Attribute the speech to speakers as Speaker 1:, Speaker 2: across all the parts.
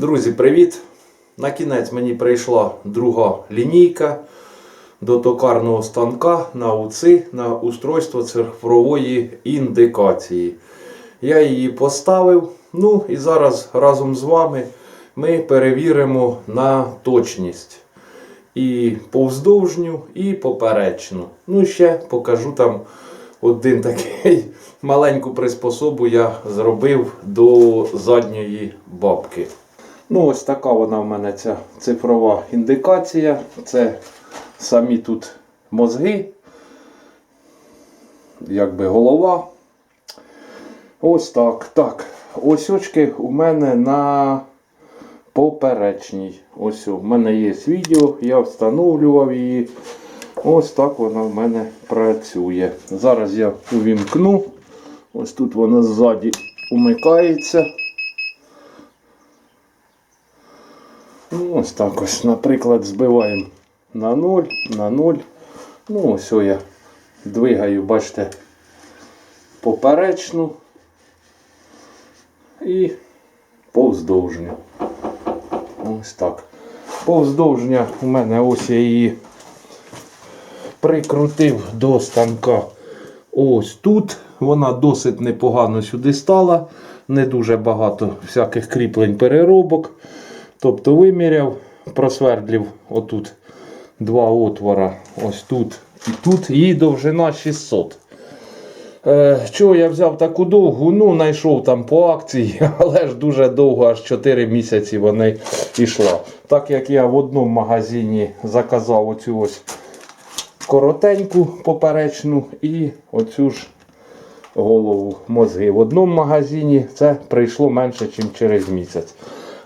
Speaker 1: Друзі, привіт! На кінець мені прийшла друга лінійка до токарного станка на УЦИ на устройство цифрової індикації. Я її поставив. Ну і зараз разом з вами ми перевіримо на точність. І повздовжню, і поперечну. Ну, ще покажу там один такий маленьку приспособу я зробив до задньої бабки. Ну, ось така вона в мене ця цифрова індикація. Це самі тут мозги, якби голова. Ось так. Так. Ось очки у мене на поперечній. Ось у мене є відео, я встановлював її. Ось так вона в мене працює. Зараз я увімкну. Ось тут вона ззаді умикається. Ну, ось так ось, наприклад, збиваємо на 0, на 0. Ну, ось я двигаю, бачите, поперечну і повздовжню. Ось так. Повздовжня у мене ось я її прикрутив до станка. Ось тут. Вона досить непогано сюди стала. Не дуже багато всяких кріплень переробок. Тобто виміряв, просвердлів отут два отвора. Ось тут і тут. Її довжина 600. Е, чого я взяв таку довгу? Ну, знайшов там по акції, але ж дуже довго, аж 4 місяці вона йшла. Так як я в одному магазині заказав оцю ось коротеньку поперечну і оцю ж голову мозги. В одному магазині це прийшло менше, ніж через місяць.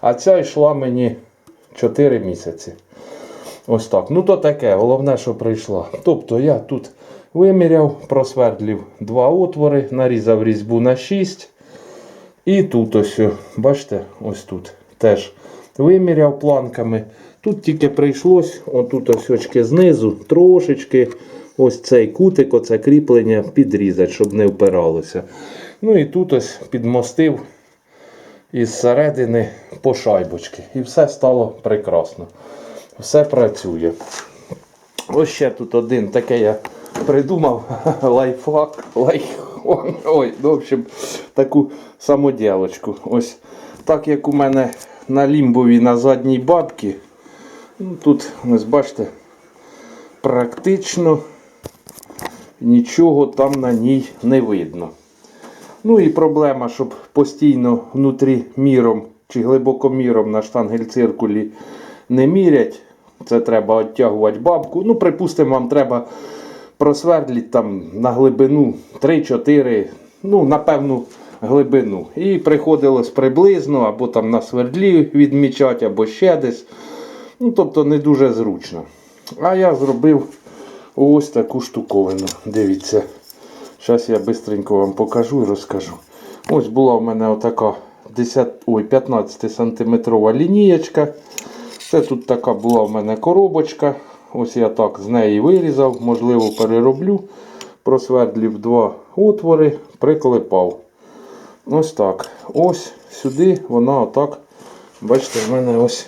Speaker 1: А ця йшла мені 4 місяці. Ось так. Ну то таке, головне, що прийшла. Тобто я тут виміряв, просвердлів два отвори, нарізав різьбу на 6. І тут ось, бачите, ось тут теж виміряв планками. Тут тільки прийшлось, отут ось очки знизу, трошечки ось цей кутик, оце кріплення підрізати, щоб не впиралося. Ну і тут ось підмостив із середини по шайбочки. І все стало прекрасно. Все працює. Ось ще тут один таке я придумав лайфхак. лайфхак. Ой, ну, в общем, таку самоділочку. Ось так як у мене на лімбові на задній бабці. Ну, тут, ось бачите, практично нічого там на ній не видно. Ну і проблема, щоб постійно внутрі міром чи глибокоміром на штангель-циркулі не мірять. Це треба відтягувати бабку. Ну, припустимо, вам треба просвердлити там на глибину 3-4, ну, на певну глибину. І приходилось приблизно, або там на свердлі відмічати, або ще десь. Ну, тобто не дуже зручно. А я зробив ось таку штуковину. Дивіться. Зараз я швидко вам покажу і розкажу. Ось була в мене отака 10, ой, 15 сантиметрова лінієчка. Це тут така була в мене коробочка. Ось я так з неї вирізав, можливо, перероблю. Просвердлів два отвори, приклепав. Ось так. Ось сюди вона отак, бачите, в мене ось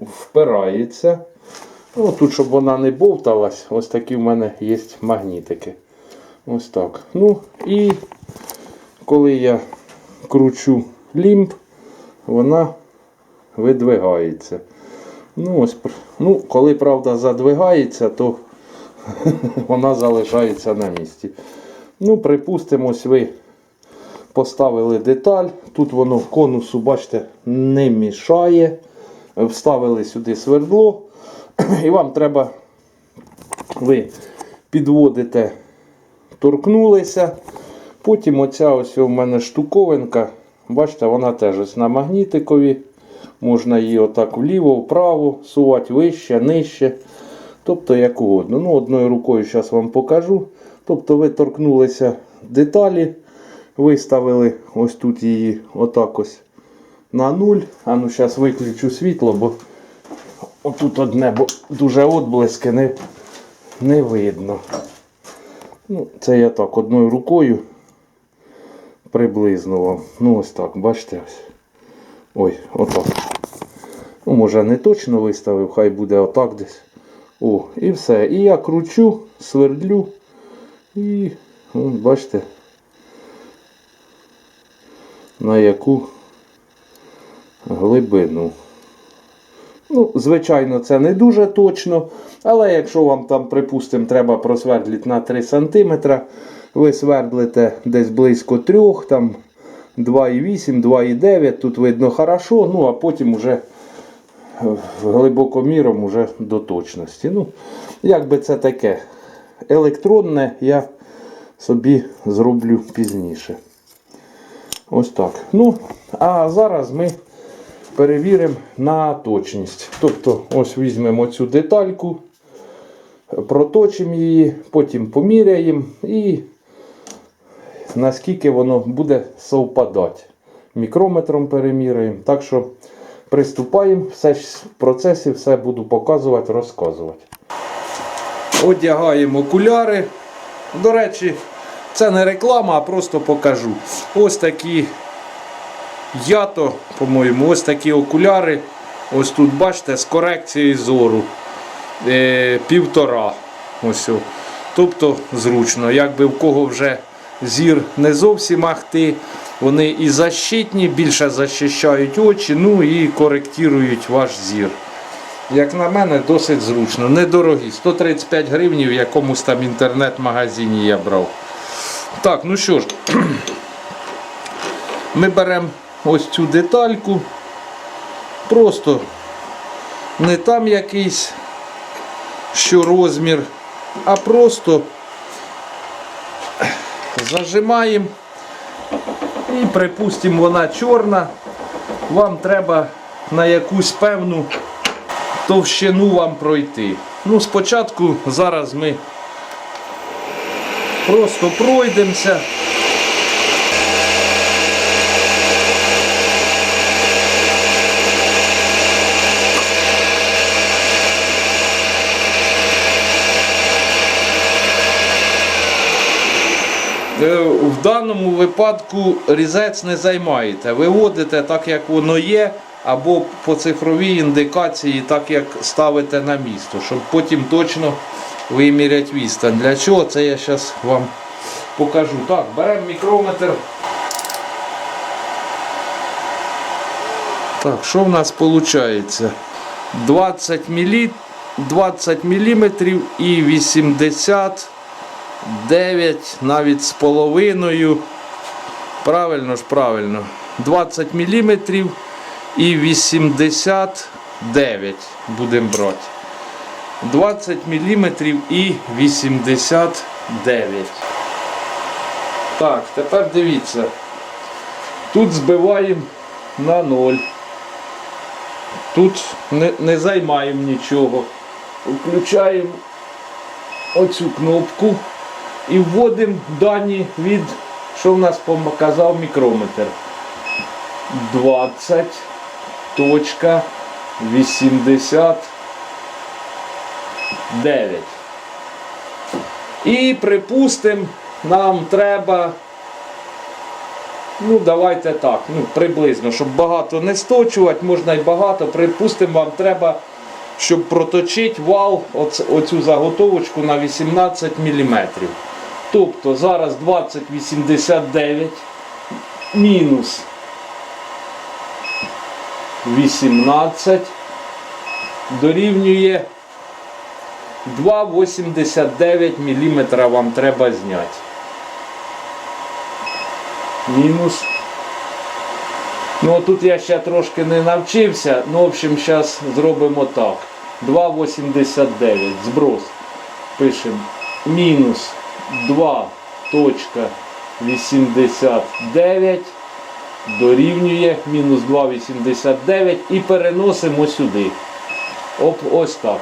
Speaker 1: впирається. Ну, Тут, щоб вона не бовталась, ось такі в мене є магнітики. Ось так. Ну і коли я кручу лімб, вона видвигається. Ну, ось, ну, Коли, правда, задвигається, то вона залишається на місці. Ну, припустимо, ось ви поставили деталь. Тут воно конусу, бачите, не мішає. Вставили сюди свердло. І вам треба, ви підводите торкнулися. Потім оця ось у мене штуковинка. Бачите, вона теж ось на магнітикові. Можна її отак вліво, вправо, сувати вище, нижче. Тобто як угодно. Ну, Одною рукою зараз вам покажу. Тобто ви торкнулися деталі, виставили ось тут її отак ось на нуль. А ну зараз виключу світло, бо отут одне бо дуже отблиски не, не видно. Ну, Це я так одною рукою приблизно вам. Ну ось так, бачите ось. Ой, отак. Ну, може, не точно виставив, хай буде отак десь. О, і все. І я кручу, свердлю. І, от, бачите, на яку глибину. Ну, звичайно, це не дуже точно. Але якщо вам там, припустимо, треба просвердлити на 3 см, ви свердлите десь близько 3, там 2,8, 2,9, тут видно хорошо, ну а потім вже глибокоміром уже до точності. Ну, як би це таке? Електронне я собі зроблю пізніше. Ось так. Ну, а зараз ми перевіримо на точність. Тобто, ось візьмемо цю детальку, проточимо її, потім поміряємо і наскільки воно буде совпадати. Мікрометром переміряємо. Так що приступаємо, все в процесі все буду показувати, розказувати. Одягаємо окуляри. До речі, це не реклама, а просто покажу. Ось такі ято, по-моєму, ось такі окуляри. Ось тут, бачите, з корекцією зору. Е, півтора. Ось. Тобто зручно. Якби в кого вже зір не зовсім ахти, вони і защитні, більше захищають очі, ну і коректують ваш зір. Як на мене, досить зручно. Недорогі. 135 гривень в якомусь там інтернет-магазині я брав. Так, ну що ж, ми беремо ось цю детальку. Просто не там якийсь що розмір, а просто зажимаємо і припустимо вона чорна. Вам треба на якусь певну товщину вам пройти. Ну, спочатку зараз ми просто пройдемося. В даному випадку різець не займаєте. Виводите так, як воно є, або по цифровій індикації, так як ставите на місто, щоб потім точно виміряти відстань. Для чого це я зараз вам покажу. Так, беремо мікрометр. Так, що в нас виходить? 20 мілі... 20 мм і 80 9 навіть з половиною. Правильно ж, правильно. 20 мм і 89 будемо брати. 20 мм і 89. Так, тепер дивіться. Тут збиваємо на 0. Тут не, не займаємо нічого. Включаємо оцю кнопку і вводимо дані від, що в нас показав мікрометр. 20.89. І припустимо, нам треба, ну давайте так, ну приблизно, щоб багато не сточувати, можна й багато, припустимо, вам треба щоб проточити вал, оц- оцю заготовочку на 18 мм. Тобто зараз 20,89 мінус 18 дорівнює 2,89 мм вам треба зняти. Мінус Ну тут я ще трошки не навчився. Ну, в общем, зараз зробимо так. 2,89 зброс. Пишемо мінус 2.89 дорівнює мінус 2,89 і переносимо сюди. Оп, ось так.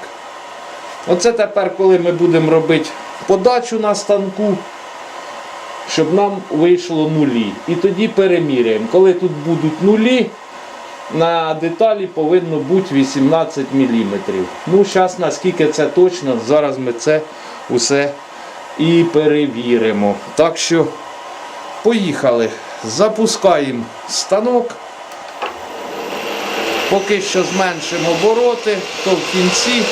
Speaker 1: Оце тепер, коли ми будемо робити подачу на станку щоб нам вийшло нулі. І тоді переміряємо. Коли тут будуть нулі, на деталі повинно бути 18 мм. Ну, зараз наскільки це точно, зараз ми це усе і перевіримо. Так що, поїхали. Запускаємо станок. Поки що зменшимо обороти, то в кінці.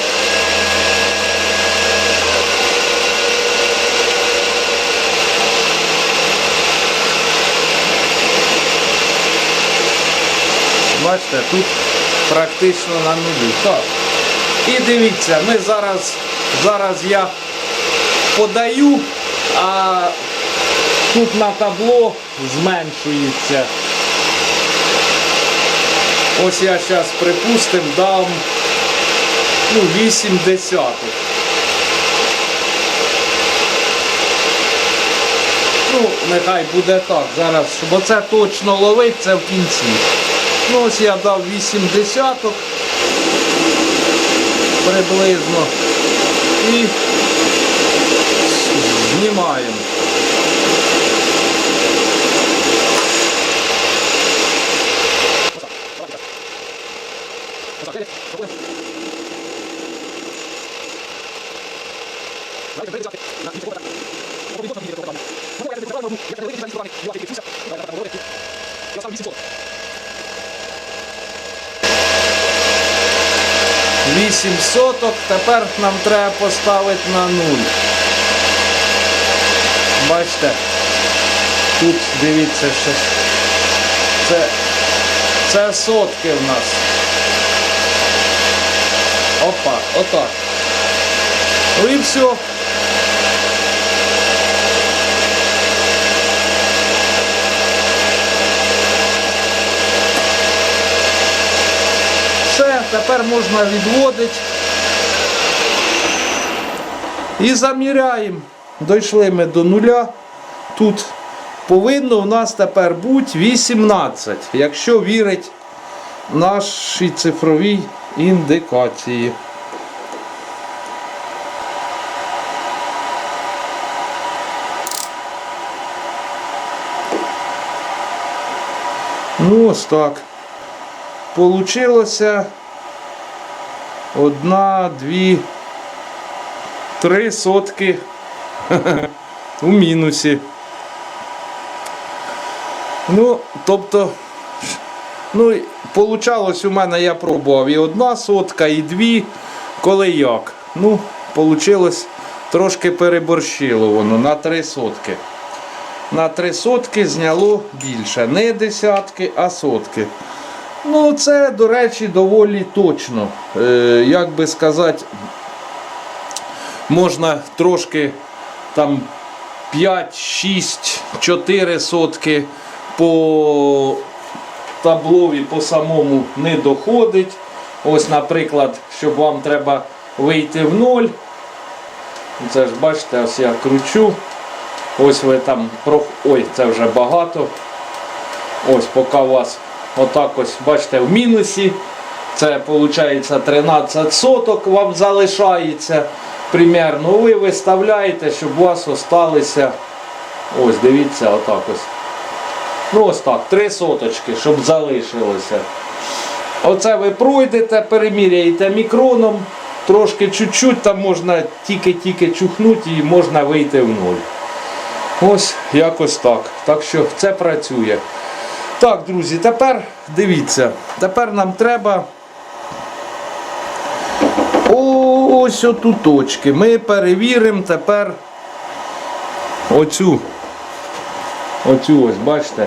Speaker 1: Бачите, тут практично на нулі. Так. І дивіться, ми зараз, зараз я подаю, а тут на табло зменшується. Ось я зараз, припустим, дам ну, 8 десятих. Ну, нехай буде так. Зараз, щоб оце точно ловить, в кінці. Ну, ось я дав 8 десяток приблизно. І знімаємо. Вісім соток, тепер нам треба поставити на нуль. Бачите, тут дивіться що. Це, це сотки в нас. Опа, отак. Ну і все. Все, тепер можна відводити. І заміряємо. Дійшли ми до нуля. Тут повинно в нас тепер бути 18, якщо вірить нашій цифровій індикації. Ну, ось так. Получилося одна, дві, три сотки у мінусі. Ну, тобто, ну, получалось у мене, я пробував і одна сотка, і дві, коли як. Ну, получилось трошки переборщило воно на три сотки. На три сотки зняло більше. Не десятки, а сотки. Ну, це, до речі, доволі точно. Е, як би сказати, можна трошки там 5, 6, 4 сотки по таблові по самому не доходить. Ось, наприклад, щоб вам треба вийти в ноль. Це ж бачите, ось я кручу. Ось ви там. Ой, це вже багато. Ось поки у вас отак ось, бачите, в мінусі. Це виходить 13 соток вам залишається. Примерно ви виставляєте, щоб у вас осталися. Ось, дивіться, отак ось. Ну ось так, 3 соточки, щоб залишилося. Оце ви пройдете, переміряєте мікроном, трошки чуть-чуть, там можна тільки-тільки чухнути і можна вийти в нуль. Ось якось так. Так що це працює. Так, друзі, тепер дивіться, тепер нам треба ось оту точки. Ми перевіримо тепер оцю. Оцю ось, бачите,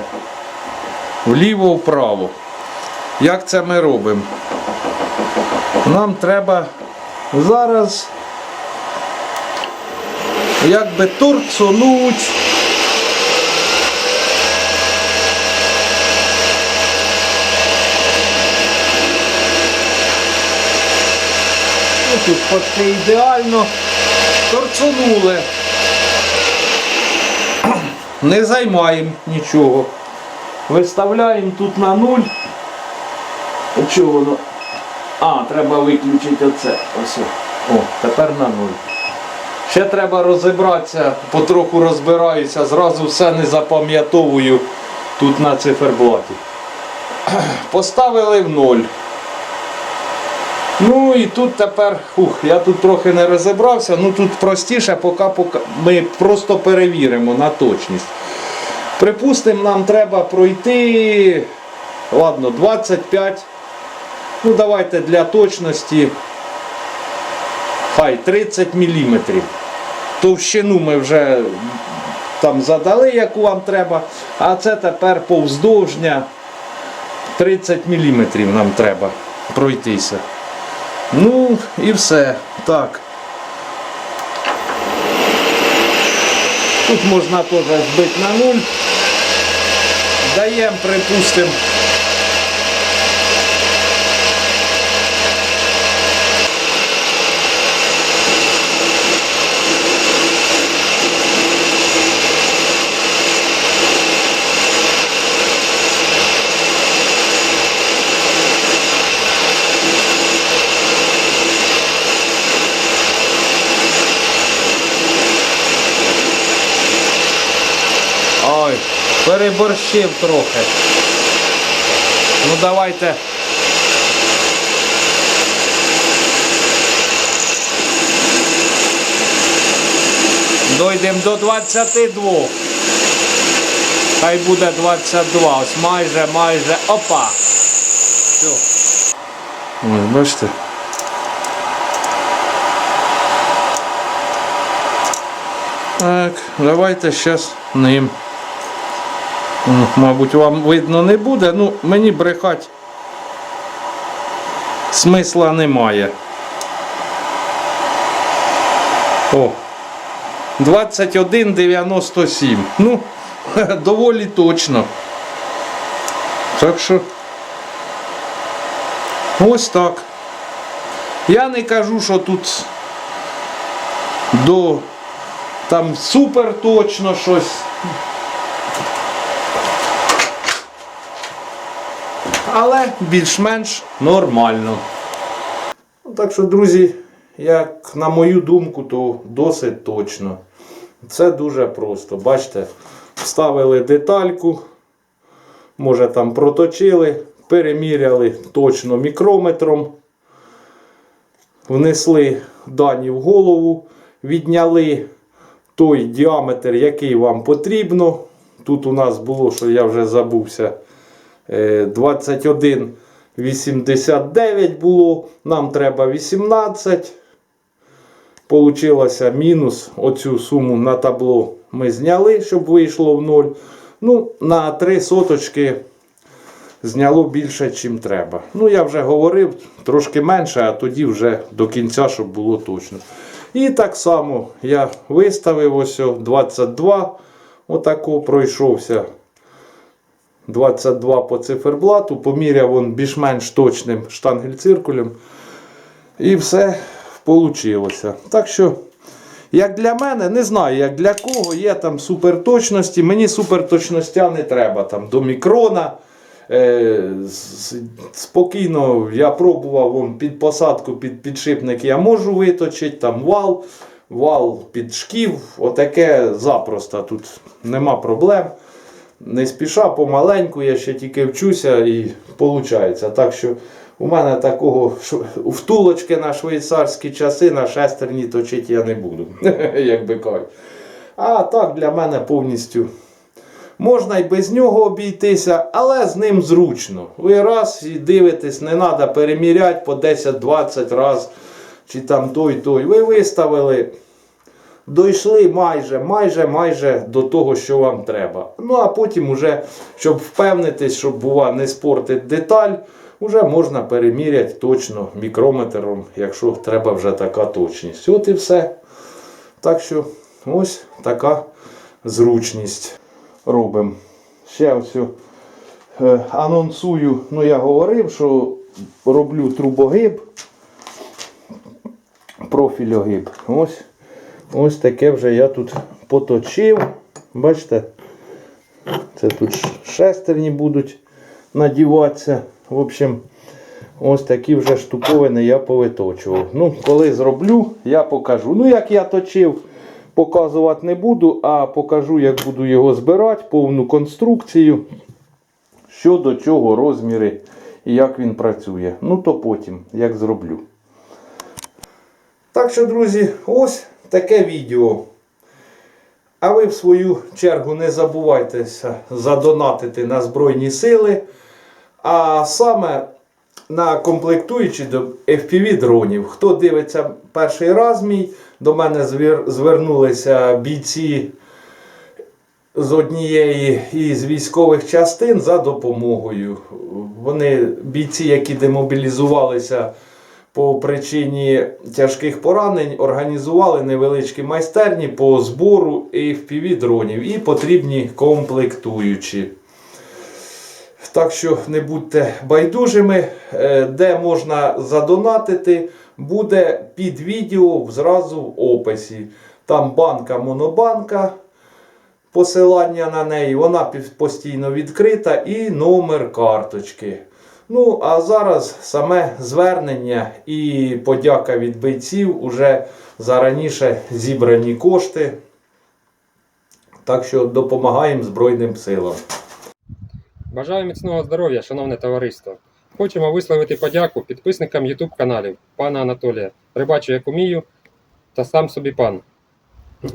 Speaker 1: вліво-вправо. Як це ми робимо? Нам треба зараз якби торцонуть. Тут почти ідеально. Торцонули. Не займаємо нічого. Виставляємо тут на нуль. Чого воно? А, треба виключити оце. Ось. О, тепер на нуль. Ще треба розібратися, потроху розбираюся, зразу все не запам'ятовую тут на циферблаті. Поставили в ноль. Ну і тут тепер, ух, я тут трохи не розібрався, ну тут простіше, поки, поки ми просто перевіримо на точність. Припустимо, нам треба пройти ладно, 25 Ну, давайте для точності. Хай 30 мм. Товщину ми вже там задали, яку вам треба. А це тепер повздовжня 30 мм нам треба пройтися. Ну і все. Так. Тут можна теж збити на нуль. Даємо, припустимо. Ой, переборщив трохи. Ну давайте. Дойдемо до 22. Хай буде 22. Ось майже, майже. Опа. Все. Ой, бачите. Так, давайте зараз ним. Мабуть, вам видно не буде, ну мені брехати смисла немає. О, 21,97. Ну, доволі точно. Так що ось так. Я не кажу, що тут до там супер точно щось. Але більш-менш нормально. Так що, друзі, як на мою думку, то досить точно. Це дуже просто. Бачите, вставили детальку, може там проточили, переміряли точно мікрометром, внесли дані в голову, відняли той діаметр, який вам потрібно. Тут у нас було, що я вже забувся. Е, 21,89 було, нам треба 18. Получилося мінус. Оцю суму на табло ми зняли, щоб вийшло в 0. Ну, на 3 соточки зняло більше, чим треба. Ну, я вже говорив, трошки менше, а тоді вже до кінця, щоб було точно. І так само я виставив ось 22. Отако пройшовся. 22 по циферблату, поміряв он більш-менш точним штангель-циркулем. І все вийшло. Так що, як для мене, не знаю, як для кого, є там суперточності. Мені суперточностя не треба там до мікрона. Е, спокійно я пробував вон, під посадку, під підшипник я можу виточити, там вал, вал під шків, отаке запросто. Тут нема проблем. Не спіша, помаленьку, я ще тільки вчуся і виходить. Так що у мене такого втулочки на швейцарські часи на шестерні точити я не буду, як би кажуть. А так для мене повністю можна й без нього обійтися, але з ним зручно. Ви раз і дивитесь, не треба переміряти по 10-20 раз, чи там той, той. Ви виставили. Дійшли майже, майже, майже до того, що вам треба. Ну а потім, уже, щоб впевнитись, щоб бува не спортить деталь, вже можна переміряти точно мікрометром, якщо треба вже така точність. От і все. Так що ось така зручність робимо. Ще ось е, анонсую, ну я говорив, що роблю трубогиб, профільогиб. Ось. Ось таке вже я тут поточив. Бачите? Це тут шестерні будуть надіватися. В общем, ось такі вже штуковини я повиточував. Ну, коли зроблю, я покажу. Ну, як я точив, показувати не буду, а покажу, як буду його збирати, повну конструкцію. Що до чого, розміри і як він працює. Ну, то потім, як зроблю. Так що, друзі, ось таке відео. А ви в свою чергу не забувайтеся задонатити на Збройні Сили. А саме на комплектуючі до FPV дронів. Хто дивиться перший раз мій, до мене звернулися бійці з однієї із військових частин за допомогою. Вони бійці, які демобілізувалися по причині тяжких поранень, організували невеличкі майстерні по збору FPV дронів і потрібні комплектуючі. Так що не будьте байдужими, Е, де можна задонатити, буде під відео зразу в описі. Там банка монобанка, посилання на неї, вона постійно відкрита і номер карточки. Ну, а зараз саме звернення і подяка від бойців уже за раніше зібрані кошти. Так що допомагаємо Збройним силам.
Speaker 2: Бажаю міцного здоров'я, шановне товариство. Хочемо висловити подяку підписникам YouTube каналів пана Анатолія, Рибачу як умію та сам собі пан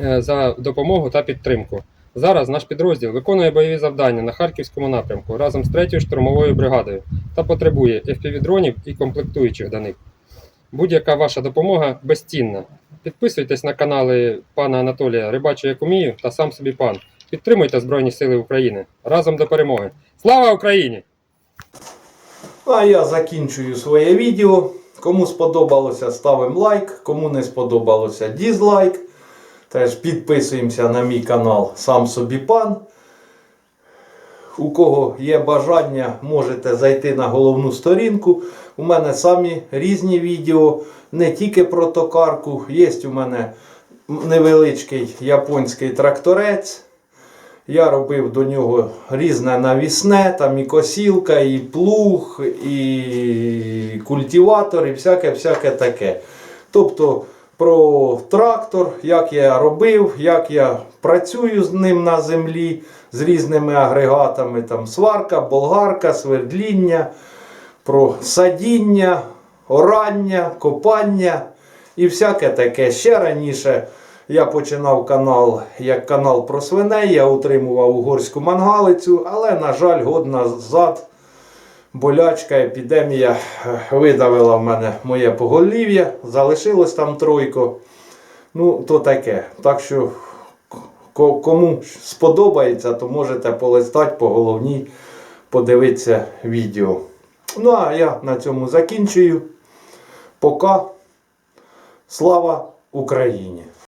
Speaker 2: е, за допомогу та підтримку. Зараз наш підрозділ виконує бойові завдання на Харківському напрямку разом з 3-ю штурмовою бригадою та потребує FPV-дронів і комплектуючих до них. Будь-яка ваша допомога безцінна. Підписуйтесь на канали пана Анатолія Рибачу як умію та сам собі пан. Підтримуйте Збройні Сили України разом до перемоги. Слава Україні!
Speaker 1: А я закінчую своє відео. Кому сподобалося, ставимо лайк. Кому не сподобалося, дізлайк. Теж підписуємося на мій канал Сам собі пан. У кого є бажання, можете зайти на головну сторінку. У мене самі різні відео, не тільки про токарку. Є у мене невеличкий японський тракторець. Я робив до нього різне навісне, там і косілка, і плуг, і культиватор, і всяке-всяке таке. Тобто про трактор, як я робив, як я працюю з ним на землі, з різними агрегатами, там сварка, болгарка, свердління, про садіння, орання, копання і всяке таке. Ще раніше я починав канал як канал про свиней, я утримував угорську мангалицю, але, на жаль, год назад болячка, епідемія е, видавила в мене моє поголів'я, залишилось там тройко. Ну, то таке. Так що, ко- кому сподобається, то можете полистати по головній, подивитися відео. Ну, а я на цьому закінчую. Пока. Слава Україні!